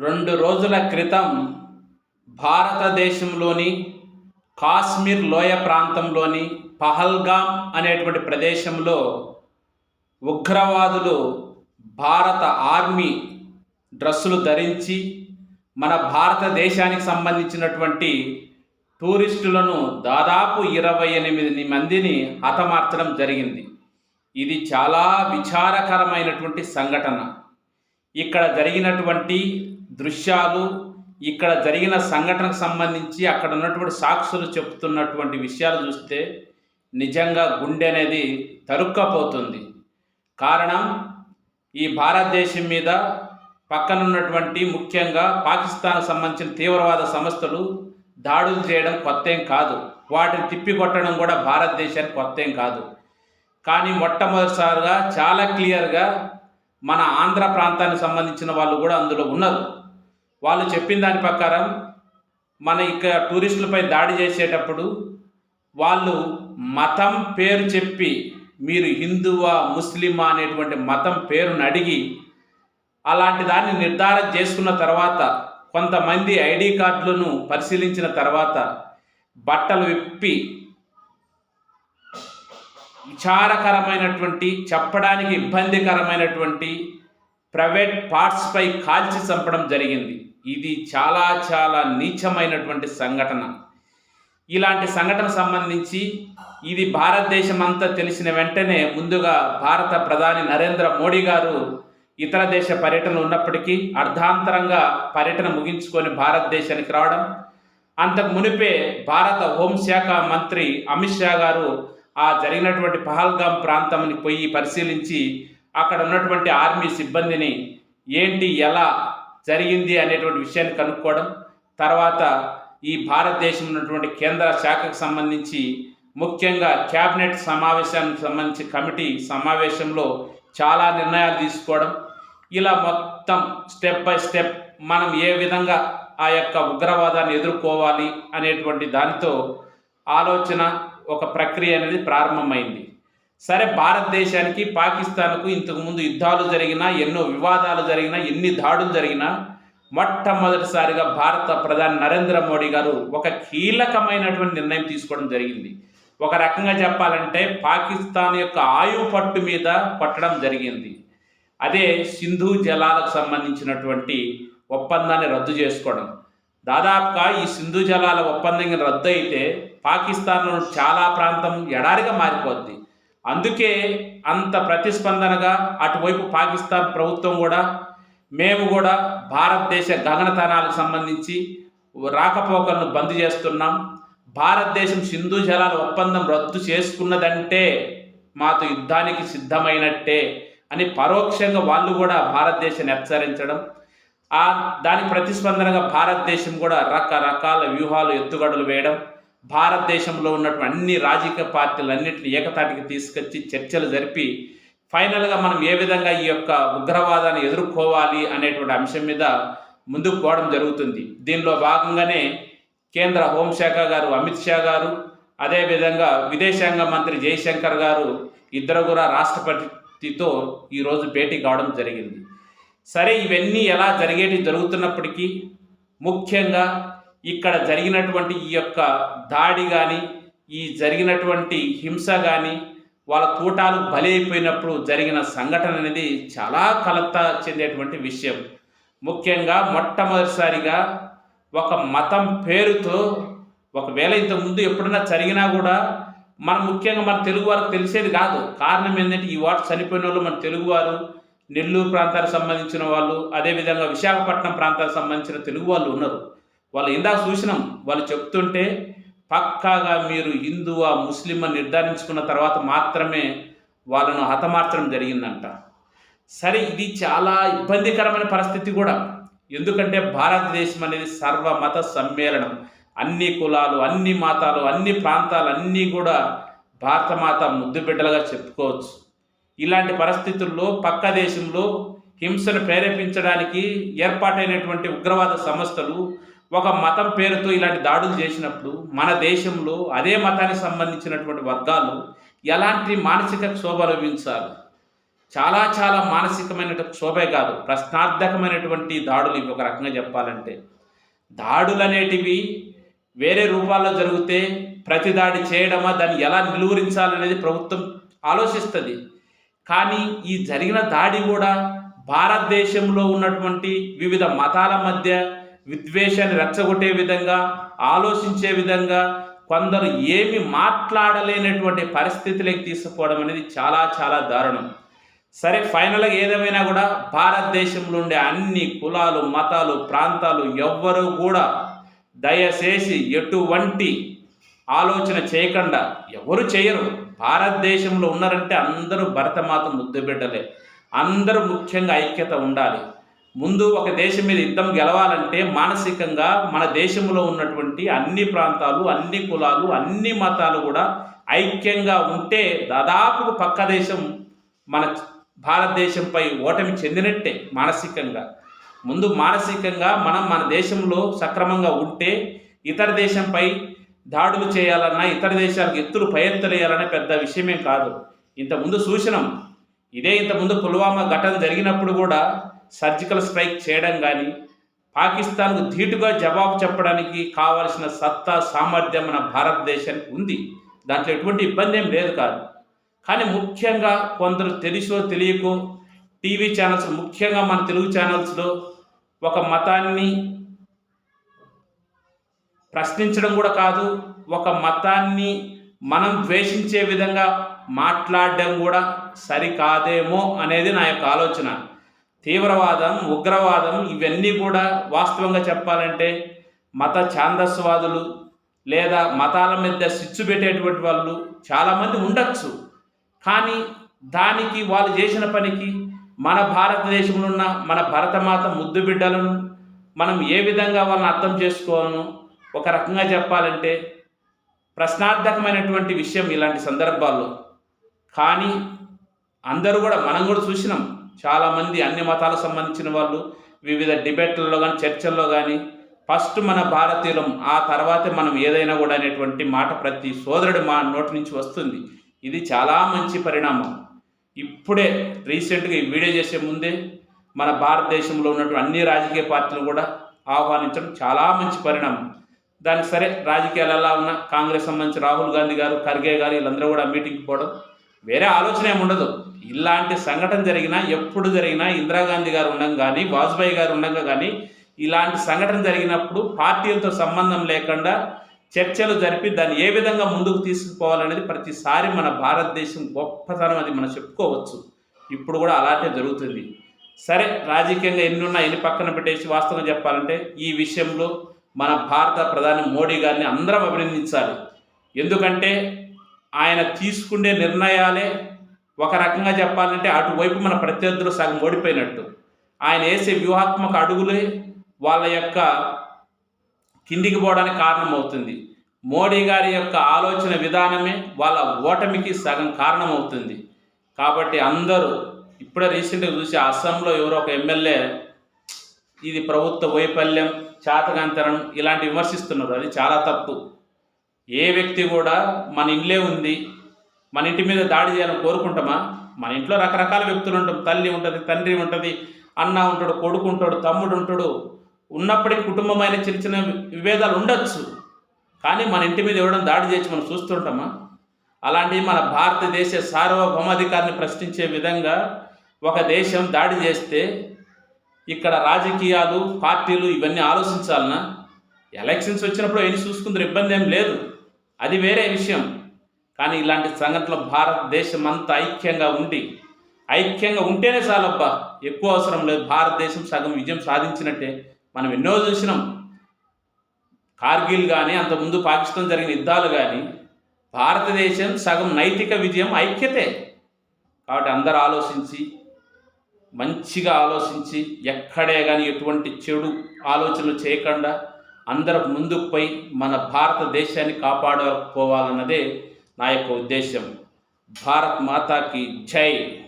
రెండు రోజుల క్రితం భారతదేశంలోని కాశ్మీర్ లోయ ప్రాంతంలోని పహల్గామ్ అనేటువంటి ప్రదేశంలో ఉగ్రవాదులు భారత ఆర్మీ డ్రస్సులు ధరించి మన భారతదేశానికి సంబంధించినటువంటి టూరిస్టులను దాదాపు ఇరవై ఎనిమిది మందిని హతమార్చడం జరిగింది. ఇది చాలా విచారకరమైనటువంటి సంఘటన. ఇక్కడ జరిగినటువంటి దృశ్యాలు ఇక్కడ జరిగిన సంఘటనకు సంబంధించి అక్కడ ఉన్నటువంటి సాక్షులు చెప్తున్నటువంటి విషయాలు చూస్తే నిజంగా గుండె అనేది తరుక్కపోతుంది. కారణం ఈ భారతదేశం మీద పక్కనున్నటువంటి ముఖ్యంగా పాకిస్తాన్ సంబంధించిన తీవ్రవాద సంస్థలు దాడులు చేయడం కొత్త ఏం కాదు. వాటిని తిప్పికొట్టడం కూడా భారతదేశానికి కొత్త ఏం కాదు. కానీ మొట్టమొదటిసారిగా చాలా క్లియర్గా మన ఆంధ్ర ప్రాంతానికి సంబంధించిన వాళ్ళు కూడా అందులో ఉన్నారు. వాళ్ళు చెప్పిన దాని ప్రకారం మన ఇక్కడ టూరిస్టులపై దాడి చేసేటప్పుడు వాళ్ళు మతం పేరు చెప్పి మీరు హిందువా ముస్లిమా అనేటువంటి మతం పేరును అడిగి అలాంటి దాన్ని నిర్ధారణ చేసుకున్న తర్వాత కొంతమంది ఐడి కార్డులను పరిశీలించిన తర్వాత బట్టలు విప్పి విచారకరమైనటువంటి చెప్పడానికి ఇబ్బందికరమైనటువంటి ప్రైవేట్ పార్ట్స్పై కాల్చి చంపడం జరిగింది. ఇది చాలా చాలా నీచమైనటువంటి సంఘటన. ఇలాంటి సంఘటన సంబంధించి ఇది భారతదేశం అంతా తెలిసిన వెంటనే ముందుగా భారత ప్రధాని నరేంద్ర మోడీ గారు ఇతర దేశ పర్యటన ఉన్నప్పటికీ అర్ధాంతరంగా పర్యటన ముగించుకొని భారతదేశానికి రావడం అంతకు మునిపే భారత హోంశాఖ మంత్రి అమిత్ షా గారు ఆ జరిగినటువంటి పహల్గాం ప్రాంతంని పోయి పరిశీలించి అక్కడ ఉన్నటువంటి ఆర్మీ సిబ్బందిని ఏంటి ఎలా జరిగింది అనేటువంటి విషయాన్ని కనుక్కోవడం తర్వాత ఈ భారతదేశం ఉన్నటువంటి కేంద్ర శాఖకు సంబంధించి ముఖ్యంగా క్యాబినెట్ సమావేశానికి సంబంధించి కమిటీ సమావేశంలో చాలా నిర్ణయాలు తీసుకోవడం. ఇలా మొత్తం స్టెప్ బై స్టెప్ మనం ఏ విధంగా ఆ యొక్క ఉగ్రవాదాన్ని ఎదుర్కోవాలి అనేటువంటి దానితో ఆలోచన ఒక ప్రక్రియ అనేది ప్రారంభమైంది. సరే భారతదేశానికి పాకిస్తాన్కు ఇంతకుముందు యుద్ధాలు జరిగినా ఎన్నో వివాదాలు జరిగినా ఎన్ని దాడులు జరిగినా మొట్టమొదటిసారిగా భారత ప్రధాని నరేంద్ర మోడీ గారు ఒక కీలకమైనటువంటి నిర్ణయం తీసుకోవడం జరిగింది. ఒక రకంగా చెప్పాలంటే పాకిస్తాన్ యొక్క ఆయువు పట్టు మీద కొట్టడం జరిగింది. అదే సింధు జలాలకు సంబంధించినటువంటి ఒప్పందాన్ని రద్దు చేసుకోవడం. దాదాపుగా ఈ సింధు జలాల ఒప్పందం రద్దు అయితే పాకిస్తాన్లో చాలా ప్రాంతం ఎడారిగా మారిపోద్ది. అందుకే అంత ప్రతిస్పందనగా అటువైపు పాకిస్తాన్ ప్రభుత్వం కూడా మేము కూడా భారతదేశ గగనతనాలకు సంబంధించి రాకపోకలను బంద్ చేస్తున్నాం. భారతదేశం సింధు జలాల ఒప్పందం రద్దు చేసుకున్నదంటే మాతో యుద్ధానికి సిద్ధమైనట్టే అని పరోక్షంగా వాళ్ళు కూడా భారతదేశాన్ని హెచ్చరించడం ఆ దాని ప్రతిస్పందనగా భారతదేశం కూడా రకరకాల వ్యూహాలు ఎత్తుగడలు వేయడం భారతదేశంలో ఉన్నటువంటి అన్ని రాజకీయ పార్టీలన్నింటినీ ఏకతాటికి తీసుకొచ్చి చర్చలు జరిపి ఫైనల్గా మనం ఏ విధంగా ఈ యొక్క ఉగ్రవాదాన్ని ఎదుర్కోవాలి అనేటువంటి అంశం మీద ముందుకు పోవడం జరుగుతుంది. దీనిలో భాగంగానే కేంద్ర హోంశాఖ గారు అమిత్ షా గారు అదేవిధంగా విదేశాంగ మంత్రి జయశంకర్ గారు ఇద్దరు కూడా రాష్ట్రపతితో ఈరోజు భేటీ కావడం జరిగింది. సరే ఇవన్నీ ఎలా జరిగేటి జరుగుతున్నప్పటికీ ముఖ్యంగా ఇక్కడ జరిగినటువంటి ఈ యొక్క దాడి కానీ ఈ జరిగినటువంటి హింస కానీ వాళ్ళ తూటాలు బలైపోయినప్పుడు జరిగిన సంఘటన అనేది చాలా కలత చెందేటువంటి విషయం. ముఖ్యంగా మొట్టమొదటిసారిగా ఒక మతం పేరుతో ఒకవేళ ఇంతకుముందు ఎప్పుడైనా జరిగినా కూడా మన ముఖ్యంగా మన తెలుగు వారికి తెలిసేది కాదు. కారణం ఏంటంటే ఈ వాటి చనిపోయిన వాళ్ళు మన తెలుగువారు నెల్లూరు ప్రాంతానికి సంబంధించిన వాళ్ళు అదేవిధంగా విశాఖపట్నం ప్రాంతానికి సంబంధించిన తెలుగు వాళ్ళు ఉన్నారు. వాళ్ళు ఇందాక చూసినాం వాళ్ళు చెప్తుంటే పక్కాగా మీరు హిందువా ముస్లిం అని నిర్ధారించుకున్న తర్వాత మాత్రమే వాళ్ళను హతమార్చడం జరిగిందంట. సరే ఇది చాలా ఇబ్బందికరమైన పరిస్థితి కూడా. ఎందుకంటే భారతదేశం అనేది సర్వమత సమ్మేళనం. అన్ని కులాలు అన్ని మతాలు అన్ని ప్రాంతాలు అన్నీ కూడా భారతమాత ముద్దు బిడ్డలుగా చెప్పుకోవచ్చు. ఇలాంటి పరిస్థితుల్లో పక్క దేశంలో హింసను ప్రేరేపించడానికి ఏర్పాటైనటువంటి ఉగ్రవాద సంస్థలు ఒక మతం పేరుతో ఇలాంటి దాడులు చేసినప్పుడు మన దేశంలో అదే మతానికి సంబంధించినటువంటి వర్గాలు ఎలాంటి మానసిక క్షోభ అనుభవించాలి చాలా చాలా మానసికమైన క్షోభే కాదు ప్రశ్నార్థకమైనటువంటి దాడులు ఇవి. ఒక రకంగా చెప్పాలంటే దాడులు అనేటివి వేరే రూపాల్లో జరిగితే ప్రతి దాడి చేయడమా? దాన్ని ఎలా నిలువరించాలనేది ప్రభుత్వం ఆలోచిస్తుంది. కానీ ఈ జరిగిన దాడి కూడా భారతదేశంలో ఉన్నటువంటి వివిధ మతాల మధ్య విద్వేషాన్ని రెచ్చగొట్టే విధంగా ఆలోచించే విధంగా కొందరు ఏమి మాట్లాడలేనటువంటి పరిస్థితులకు తీసుకుపోవడం అనేది చాలా చాలా దారుణం. సరే ఫైనల్గా ఏదేమైనా కూడా భారతదేశంలో ఉండే అన్ని కులాలు మతాలు ప్రాంతాలు ఎవ్వరూ కూడా దయచేసి ఎటువంటి ఆలోచన చేయకుండా ఎవరు చేయరు. భారతదేశంలో ఉన్నారంటే అందరూ భరతమాత ముద్దు బిడ్డలే. అందరూ ముఖ్యంగా ఐక్యత ఉండాలి. ముందు ఒక దేశం మీద యుద్ధం గెలవాలంటే మానసికంగా మన దేశంలో ఉన్నటువంటి అన్ని ప్రాంతాలు అన్ని కులాలు అన్ని మతాలు కూడా ఐక్యంగా ఉంటే దాదాపు పక్క దేశం మన భారతదేశంపై ఓటమి చెందినట్టే మానసికంగా. ముందు మానసికంగా మనం మన దేశంలో సక్రమంగా ఉంటే ఇతర దేశంపై దాడులు చేయాలన్నా ఇతర దేశాలకు ఎత్తులు పై పెద్ద విషయమేం కాదు. ఇంతకుముందు సూచనం ఇదే ఇంతకుముందు పుల్వామా ఘటన జరిగినప్పుడు కూడా సర్జికల్ స్ట్రైక్ చేయడం కానీ పాకిస్తాన్కు ధీటుగా జవాబు చెప్పడానికి కావలసిన సత్తా సామర్థ్యం మన భారతదేశానికి ఉంది. దాంట్లో ఎటువంటి ఇబ్బంది ఏం లేదు కాదు. కానీ ముఖ్యంగా కొందరు తెలుసో తెలియకో టీవీ ఛానల్స్ ముఖ్యంగా మన తెలుగు ఛానల్స్లో ఒక మతాన్ని ప్రశ్నించడం కూడా కాదు ఒక మతాన్ని మనం ద్వేషించే విధంగా మాట్లాడడం కూడా సరికాదేమో అనేది నా యొక్క ఆలోచన. తీవ్రవాదం ఉగ్రవాదం ఇవన్నీ కూడా వాస్తవంగా చెప్పాలంటే మత ఛాందస్వాదులు లేదా మతాల మీద స్విచ్ పెట్టేటువంటి వాళ్ళు చాలామంది ఉండొచ్చు. కానీ దానికి వాళ్ళు చేసిన పనికి మన భారతదేశంలో ఉన్న మన భరతమాత ముద్దు బిడ్డలను మనం ఏ విధంగా వాళ్ళని అర్థం చేసుకోవాలను ఒక రకంగా చెప్పాలంటే ప్రశ్నార్థకమైనటువంటి విషయం ఇలాంటి సందర్భాల్లో. కానీ అందరూ కూడా మనం కూడా చూసినాం. చాలామంది అన్ని మతాలకు సంబంధించిన వాళ్ళు వివిధ డిబేట్లలో కానీ చర్చల్లో కానీ ఫస్ట్ మన భారతీయులం ఆ తర్వాతే మనం ఏదైనా కూడా అనేటువంటి మాట ప్రతి సోదరుడు మా నోటి నుంచి వస్తుంది. ఇది చాలా మంచి పరిణామం. ఇప్పుడే రీసెంట్గా ఈ వీడియో చేసే ముందే మన భారతదేశంలో ఉన్నటువంటి అన్ని రాజకీయ పార్టీలు కూడా ఆహ్వానించడం చాలా మంచి పరిణామం. దానికి సరే రాజకీయాలు ఎలా ఉన్నా కాంగ్రెస్ సంబంధించి రాహుల్ గాంధీ గారు ఖర్గే గారు వీళ్ళందరూ కూడా మీటింగ్కి పోవడం వేరే ఆలోచన ఏమి ఉండదు. ఇలాంటి సంఘటన జరిగినా ఎప్పుడు జరిగినా ఇందిరాగాంధీ గారు ఉండగా కానీ వాజ్పేయి గారు ఉండగా కానీ ఇలాంటి సంఘటన జరిగినప్పుడు పార్టీలతో సంబంధం లేకుండా చర్చలు జరిపి దాన్ని ఏ విధంగా ముందుకు తీసుకుపోవాలనేది ప్రతిసారి మన భారతదేశం గొప్పతనం అది మనం చెప్పుకోవచ్చు. ఇప్పుడు కూడా అలాంటి జరుగుతుంది. సరే రాజకీయంగా ఎన్నున్నా ఎన్ని పక్కన పెట్టేసి వాస్తవం చెప్పాలంటే ఈ విషయంలో మన భారత ప్రధాని మోడీ గారిని అందరం అభినందించాలి. ఎందుకంటే ఆయన తీసుకునే నిర్ణయాలే ఒక రకంగా చెప్పాలంటే అటువైపు మన ప్రత్యర్థులు సగం ఓడిపోయినట్టు. ఆయన వేసే వ్యూహాత్మక అడుగులే వాళ్ళ యొక్క కిందికి పోవడానికి కారణమవుతుంది. మోడీ గారి యొక్క ఆలోచన విధానమే వాళ్ళ ఓటమికి సగం కారణమవుతుంది. కాబట్టి అందరూ ఇప్పుడే రీసెంట్గా చూసి అస్సాంలో ఎవరో ఒక ఎమ్మెల్యే ఇది ప్రభుత్వ వైఫల్యం చాతకాంతరం ఇలాంటి విమర్శిస్తున్నారు. అది చాలా తప్పు. ఏ వ్యక్తి కూడా మన ఇంట్లో ఉంది మన ఇంటి మీద దాడి చేయాలని కోరుకుంటామా? మన ఇంట్లో రకరకాల వ్యక్తులు ఉంటాం. తల్లి ఉంటుంది తండ్రి ఉంటుంది అన్న ఉంటాడు కొడుకు ఉంటాడు తమ్ముడు ఉంటాడు. ఉన్నప్పటికీ కుటుంబమైన చిన్న చిన్న విభేదాలు ఉండొచ్చు. కానీ మన ఇంటి మీద ఇవ్వడం దాడి చేసి మనం చూస్తుంటామా? అలాంటివి మన భారతదేశ సార్వభౌమాధికారిని ప్రశ్నించే విధంగా ఒక దేశం దాడి చేస్తే ఇక్కడ రాజకీయాలు పార్టీలు ఇవన్నీ ఆలోచించాలన్నా ఎలక్షన్స్ వచ్చినప్పుడు ఎన్ని చూసుకుందరు ఇబ్బంది ఏం లేదు. అది వేరే విషయం. కానీ ఇలాంటి సంఘటనలు భారతదేశం అంతా ఐక్యంగా ఉండి ఐక్యంగా ఉంటేనే చాలబ్బా ఎక్కువ అవసరం లేదు. భారతదేశం సగం విజయం సాధించినట్టే మనం ఎన్నో చూసినాం. కార్గిల్ కానీ అంతకుముందు పాకిస్తాన్ జరిగిన యుద్ధాలు కానీ భారతదేశం సగం నైతిక విజయం ఐక్యతే. కాబట్టి అందరూ ఆలోచించి మంచిగా ఆలోచించి ఎక్కడే కానీ ఎటువంటి చెడు ఆలోచనలు చేయకుండా అందరూ ముందుకు పోయి మన భారతదేశాన్ని కాపాడుకోవాలన్నదే నా యొక్క ఉద్దేశం. భారత్ మాతాకి జై.